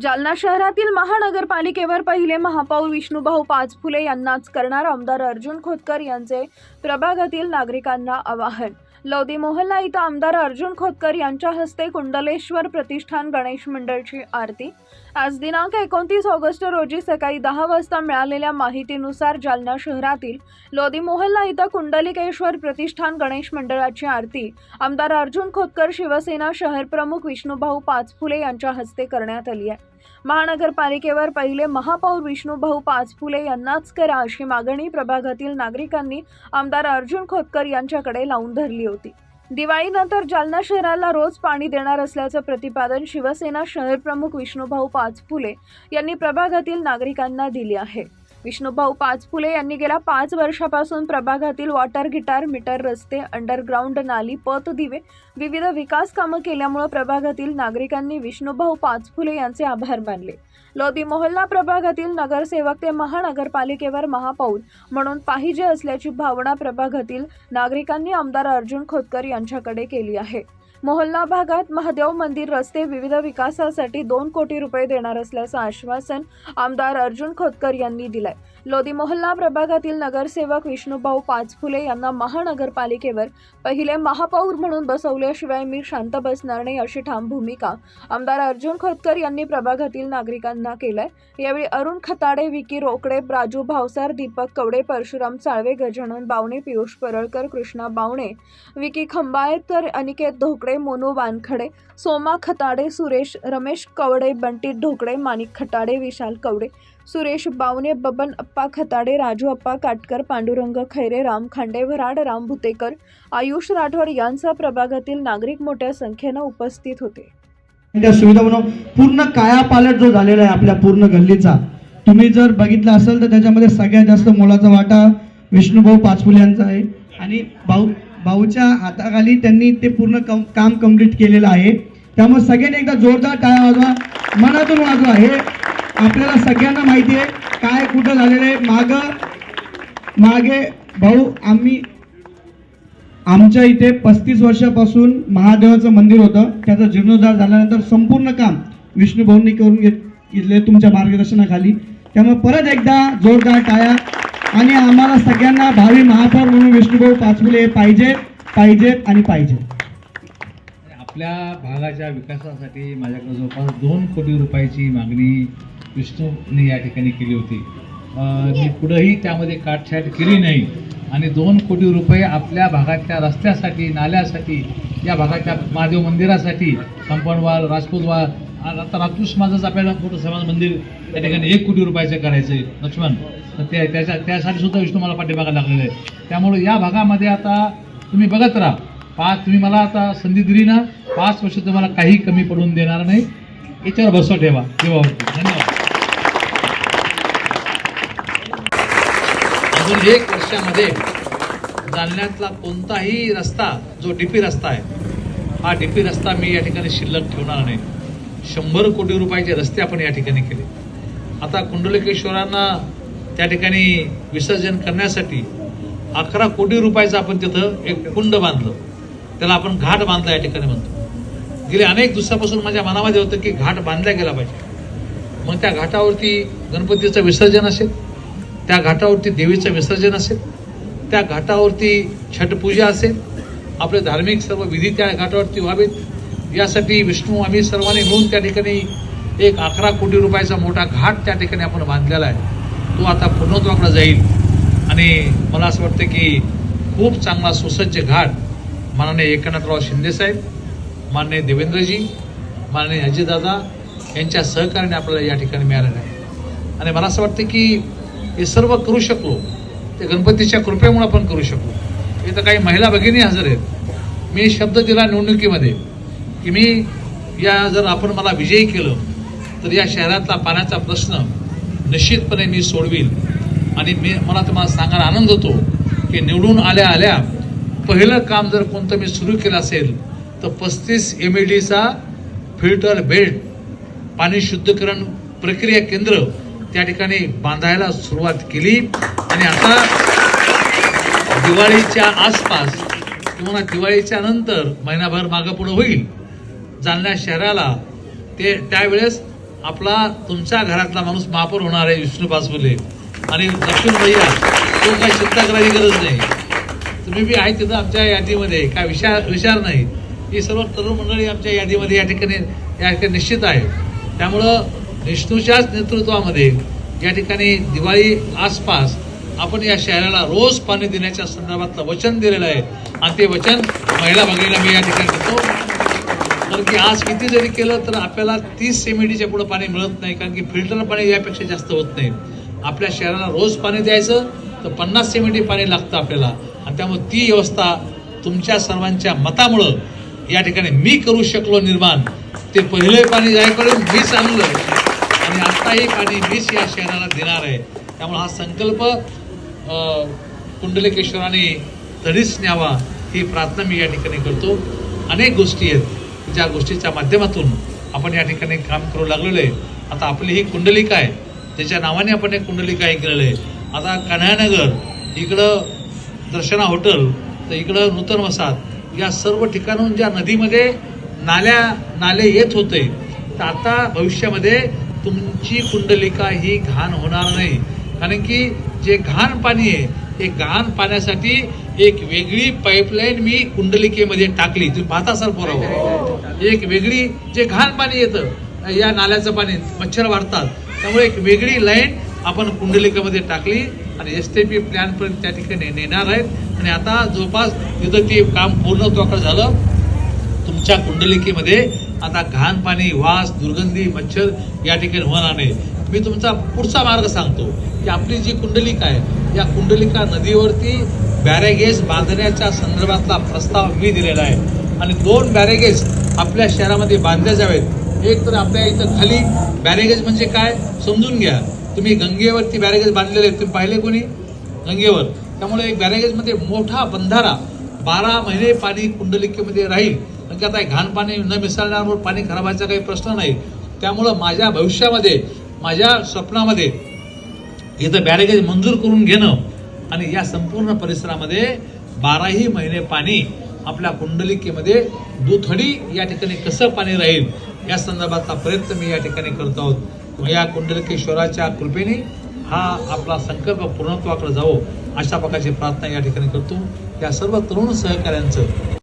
जालना शहरातील महानगरपालिकेवर पहिले महापौर विष्णुभाऊ पाचफुले यांनाच करणार आमदार अर्जुन खोतकर यांचे प्रभागातील नागरिकांना आवाहन. लोधी मोहल्ला इथं आमदार अर्जुन खोतकर यांच्या हस्ते कुंडलेश्वर प्रतिष्ठान गणेश मंडळची आरती. आज दिनांक एकोणतीस ऑगस्ट रोजी सकाळी दहा वाजता मिळालेल्या माहितीनुसार जालना शहरातील लोधी मोहल्ला इथं कुंडलिकेश्वर प्रतिष्ठान गणेश मंडळाची आरती आमदार अर्जुन खोतकर शिवसेना शहर प्रमुख विष्णुभाऊ पाचफुले यांच्या हस्ते करण्यात आली आहे. महानगरपालिकेवर पहिले महापौर विष्णूभाऊ पाचफुले यांनाच करा अशी मागणी प्रभागातील नागरिकांनी आमदार अर्जुन खोतकर यांच्याकडे लावून धरली होती. दिवाळीनंतर जालना शहराला रोज पाणी देणार असल्याचं प्रतिपादन शिवसेना शहर प्रमुख पाचफुले यांनी प्रभागातील नागरिकांना दिले आहे. विष्णुभाऊ पाचफुले यांनी गेल्या पाच वर्षापासून प्रभागातील वॉटर गिटार मीटर रस्ते अंडरग्राऊंड नाली पत दिवे विविध विकास कामं केल्यामुळे प्रभागातील नागरिकांनी विष्णुभाऊ पाचफुले यांचे आभार मानले. लोधी मोहल्ला प्रभागातील नगरसेवक ते महानगरपालिकेवर महापौर म्हणून पाहिजे असल्याची भावना प्रभागातील नागरिकांनी आमदार अर्जुन खोतकर यांच्याकडे केली आहे. मोहल्ला भागात महादेव मंदिर रस्ते विविध विकासासाठी दोन कोटी रुपये देणार असल्याचं आश्वासन आमदार अर्जुन खोतकर यांनी दिलंय. लोधी मोहल्ला प्रभागातील नगरसेवक विष्णुभाऊ पाचफुले यांना महानगरपालिकेवर पहिले महापौर म्हणून बसवल्याशिवाय मी शांत बसणार नाही अशी ठाम भूमिका आमदार अर्जुन खोतकर यांनी प्रभागातील नागरिकांना केलंय. यावेळी अरुण खताडे विकी रोकडे राजू भावसार दीपक कवडे परशुराम चाळवे गजानन बावणे पियुष परळकर कृष्णा बावणे विकी खंबाळेकर अनिकेत ढोकडे मोनू वानखडे सोमा खताडे सुरेश रमेश कवडे बंटी ढोकडे माणिक खटाडे विशाल कवडे सुरेश बावने बबन अप्पा खताडे राजू अप्पा काटकर पांडुरंग खैरे राम खांडे वराड राम भुतेकर आयुष राठोड यांचा प्रभागातील नागरिक मोठ्या संख्येनं उपस्थित होते. त्या सुविधा म्हणून पूर्ण कायापालट जो झालेला आहे आपल्या पूर्ण गल्लीचा तुम्ही जर बघितलं असेल तर त्याच्यामध्ये सगळ्यात जास्त मोलाचा वाटा विष्णुभाऊ पाचफुले यांचा आहे. आणि भाऊ भाऊच्या हाताखाली त्यांनी ते पूर्ण कम काम कंप्लीट केलेलं आहे. त्यामुळे सगळ्यांनी एकदा जोरदार टाळ्या वाजवा मनातून वाजवा. हे आपल्याला सगळ्यांना माहिती आहे काय कुठं झालेलं आहे. मागं मागे भाऊ आम्ही आमच्या इथे पस्तीस वर्षापासून महादेवाचं मंदिर होतं. त्याचा जीर्णोद्धार झाल्यानंतर संपूर्ण काम विष्णू भाऊंनी करून घेत घेतले तुमच्या मार्गदर्शनाखाली. त्यामुळे परत एकदा जोरदार टाळ्या आणि आम्हाला सगळ्यांना भावी महापौर म्हणून विष्णुभाऊ पाचपुले हे पाहिजेत पाहिजेत आणि पाहिजेत आपल्या भागाच्या विकासासाठी माझ्याकडे जवळपास दोन कोटी रुपयाची मागणी विष्णूने या ठिकाणी केली होती. ती मी पुढंही त्यामध्ये काटछाट केली नाही. आणि दोन कोटी रुपये आपल्या भागातल्या रस्त्यासाठी नाल्यासाठी या भागाच्या महादेव मंदिरासाठी कंपाऊंड वाल राजपूत वाल आता राजपूत माझंच आपल्याला मोठं समाज मंदिर त्या ठिकाणी एक कोटी रुपयाचं करायचं आहे लक्ष्मण. तर त्या त्याच्या त्यासाठी सुद्धा विष्णू मला पाठीमागा लागलेलं आहे. त्यामुळे या भागामध्ये आता तुम्ही बघत राहा. पाच तुम्ही मला आता संधी दिली ना पाच वर्ष तुम्हाला काही कमी पडून देणार नाही. याच्यावर भरोसा ठेवा. ठेवा. धन्यवाद. अजून एक वर्षामध्ये जालन्यातला कोणताही रस्ता जो डीपी रस्ता आहे हा डीपी रस्ता मी या ठिकाणी शिल्लक ठेवणार नाही. शंभर कोटी रुपयाचे रस्ते आपण या ठिकाणी केले. आता कुंडलिकेश्वरांना त्या ठिकाणी विसर्जन करण्यासाठी अकरा कोटी रुपयाचं आपण तिथं एक कुंड बांधलं. त्याला आपण घाट बांधला या ठिकाणी म्हणतो. गेले अनेक दिवसापासून माझ्या मनामध्ये होतं की घाट बांधला गेला पाहिजे. मग त्या घाटावरती गणपतीचं विसर्जन असेल? त्या घाटावरती देवीचं विसर्जन असेल त्या घाटावरती छटपूजा असेल आपले धार्मिक सर्व विधी त्या घाटावरती व्हावेत. यासाठी विष्णू आम्ही सर्वांनी मिळून त्या ठिकाणी एक अकरा कोटी रुपयाचा मोठा घाट त्या ठिकाणी आपण बांधलेला आहे. तो आता पूर्णत्वाकडे जाईल. आणि मला असं वाटतं की खूप चांगला सुसज्ज घाट माननीय एकनाथराव शिंदेसाहेब माननीय देवेंद्रजी माननीय अजयदादा यांच्या सहकार्याने आपल्याला या ठिकाणी मिळालेलं आहे. आणि मला असं वाटतं की हे सर्व करू शकलो. ते गणपतीच्या कृपेमुळे आपण करू शकलो. इथं काही महिला भगिनी हजर आहेत. मी शब्द दिला निवडणुकीमध्ये की मी या जर आपण मला विजयी केलं तर या शहरातला पाण्याचा प्रश्न निश्चितपणे मी सोडवील आणि मी मला तुम्हाला सांगायला आनंद होतो की निवडून आल्या आल्या पहिलं काम जर कोणतं मी सुरू केलं असेल तर पस्तीस एम ई डीचा फिल्टर बेल्ट पाणी शुद्धीकरण प्रक्रिया केंद्र त्या ठिकाणी बांधायला सुरुवात केली. आणि आता दिवाळीच्या आसपास किंवा दिवाळीच्या नंतर महिनाभर मागं पुढं होईल. जालना शहराला ते त्यावेळेस आपला तुमच्या घरातला माणूस महापौर होणार आहे विष्णू पाचपुले. आणि लक्ष्मण भैया तो काही चिंता करायची गरज नाही. तुम्ही बी आहे तिथं आमच्या यादीमध्ये काय विचार विचार नाही. ही सर्व तरुण मंडळी आमच्या यादीमध्ये या ठिकाणी या ठिकाणी निश्चित आहे त्यामुळं विष्णूच्याच नेतृत्वामध्ये या ठिकाणी दिवाळी आसपास आपण या शहराला रोज पाणी देण्याच्या संदर्भातलं वचन दिलेलं आहे. आणि ते वचन महिला भगिनीला मी या ठिकाणी देतो. कारण की आज किती जरी केलं तर आपल्याला तीस सेमिटीच्या पुढे पाणी मिळत नाही कारण की फिल्टर पाणी यापेक्षा जास्त होत नाही. आपल्या शहराला रोज पाणी द्यायचं तर पन्नास सेमिटी पाणी लागतं आपल्याला. आणि त्यामुळे ती व्यवस्था तुमच्या सर्वांच्या मतामुळं या ठिकाणी मी करू शकलो निर्माण. ते पहिले पाणी जायकडून मीच आणलं आणि आत्ताही आणि वीस या शहराला देणार आहे. त्यामुळे हा संकल्प कुंडलिकेश्वराने तरीच न्यावा ही प्रार्थना मी या ठिकाणी करतो. अनेक गोष्टी आहेत. ज्या गोष्टीच्या माध्यमातून आपण या ठिकाणी काम करू लागलेलो आहे. आता आपली ही कुंडलिका आहे. त्याच्या नावाने आपण एक कुंडलिका हे केलेलं आहे. आता कन्हानगर इकडं दर्शना हॉटेल तर इकडं नूतन वसाहत या सर्व ठिकाणून ज्या नदीमध्ये नाल्या नाले येत होते तर आता भविष्यामध्ये तुमची कुंडलिका ही घाण होणार नाही. कारण की जे घाण पाणी आहे ते घाण पाण्यासाठी एक वेगळी पाईपलाईन मी कुंडलिकेमध्ये टाकली. तुम्ही पाहता सर एक वेगळी जे घाण पाणी येतं या नाल्याचं पाणी मच्छर वाढतात. त्यामुळे एक वेगळी लाईन आपण कुंडलिकेमध्ये टाकली आणि एस टी पी प्लॅनपर्यंत त्या ठिकाणी नेणार आहेत. आणि आता जवळपास तिथं ते काम पूर्णत्वाकडे झालं. तुमच्या कुंडलिकेमध्ये आता घाण पाणी वास दुर्गंधी मच्छर या ठिकाणी होणार नाही. मी तुमचा पुढचा मार्ग सांगतो की आपली जी कुंडलिका आहे या कुंडलिका नदीवरती बॅरेगेज बांधण्याच्या संदर्भातला प्रस्ताव मी दिलेला आहे. आणि दोन बॅरेगेज आपल्या शहरामध्ये बांधले जावेत. एक तर आपल्या इथं खाली बॅरेगेज म्हणजे काय? समजून घ्या. तुम्ही गंगेवरती बॅरेगेज बांधलेले आहेत. तुम्ही पाहिले कोणी? गंगेवर. त्यामुळे एक बॅरेगेजमध्ये मोठा बंधारा बारा महिने पाणी कुंडलिकेमध्ये राहील. कारण की आता घाण पाणी न मिसळण्यामुळे पाणी खराब व्हायचा काही प्रश्न नाही. त्यामुळं माझ्या भविष्यामध्ये माझ्या स्वप्नामध्ये इथं बॅरेगेज मंजूर करून घेणं आणि या संपूर्ण परिसरामध्ये बाराही महिने पाणी आपल्या कुंडलिकेमध्ये दुथडी या ठिकाणी कसं पाणी राहील या संदर्भातला प्रयत्न मी या ठिकाणी करत आहोत. या कुंडलिकेश्वराच्या कृपेने हा आपला संकल्प पूर्णत्वाकडे जावो अशा प्रकारची प्रार्थना या ठिकाणी करतो. या सर्व तरुण सहकाऱ्यांचं